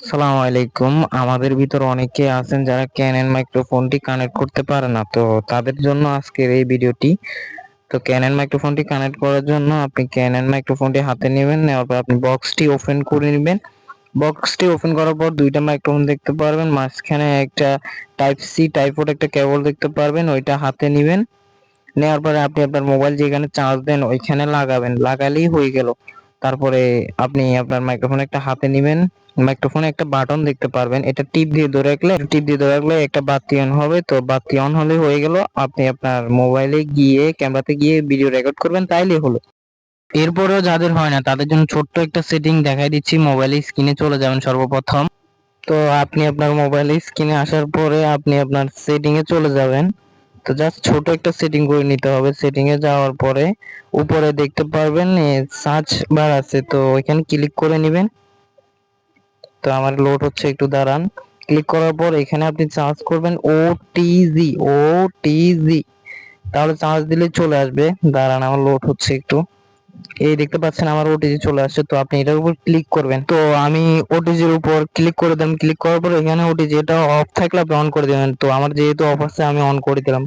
সালামু আলাইকুম। আমাদের ভিতর অনেকে আছেন যারা ক্যানন মাইক্রোফোনটি কানেক্ট করতে পারে না। তো তাদের জন্য আজকের এই ভিডিওটি, তো ক্যানন মাইক্রোফোনটি কানেক্ট করার জন্য আপনি ক্যানন মাইক্রোফোনটি হাতে নেবেন, নেওয়ার পর আপনি বক্সটি ওপেন করে নেবেন। বক্সটি ওপেন করার পর দুইটা মাইক্রোফোন দেখতে পারবেন। মাঝখানে একটা টাইপ সি টাইপোর একটা কেবল দেখতে পারবেন, ওইটা হাতে নেবেন। নেওয়ার পরে আপনি আপনার মোবাইল যেখানে চার্জ দেন, ওইখানে লাগাবেন। লাগালেই হয়ে গেল। তারপরে আপনি আপনার মাইক্রোফোন একটা হাতে নেবেন মাইক্রোফোনে একটা বাটন দেখতে পারবেন, এটা টিপ দিয়ে ধরে রাখলে, টিপ দিয়ে ধরে রাখলে একটা বাতি অন হবে, তো বাতি অন হলে হয়ে গেল আপনি আপনার মোবাইলে গিয়ে ক্যামেরাতে গিয়ে ভিডিও রেকর্ড করবেন তাইলে হলো। এরপরেও যাদের হয় না, তাদের জন্য ছোট্ট একটা সেটিং দেখাই দিচ্ছি মোবাইলে স্ক্রিনে চলে যাবেন সর্বপ্রথম। তো আপনি আপনার মোবাইলে স্ক্রিনে আসার পরে আপনি আপনার সেটিং এ চলে যাবেন। তো জাস্ট ছোট একটা সেটিং করে নিতে হবে। সেটিং এ যাওয়ার পরে উপরে দেখতে পারবেন সার্চ বার আছে, তো ওইখানে ক্লিক করে নেবেন। তো আমার লোড হচ্ছে একটু দাঁড়ান। ক্লিক করার পর এখানে আপনি চার্জ করবেন ও টিজি ও টিজি তাহলে চার্জ দিলে চলে আসবে। দাঁড়ান, আমার লোড হচ্ছে একটু। এই দেখতে পাচ্ছেন আমার ওটিজি চলে আসছে, তো আপনি এটার উপর ক্লিক করবেন। তো আমি ওটিজির উপর ক্লিক করে দিলাম ক্লিক করার পর এখানে ওটিজি এটা অফ থাকলে আপনি অন করে দেবেন। তো আমার যেহেতু অফ আছে, আমি অন করে দিলাম।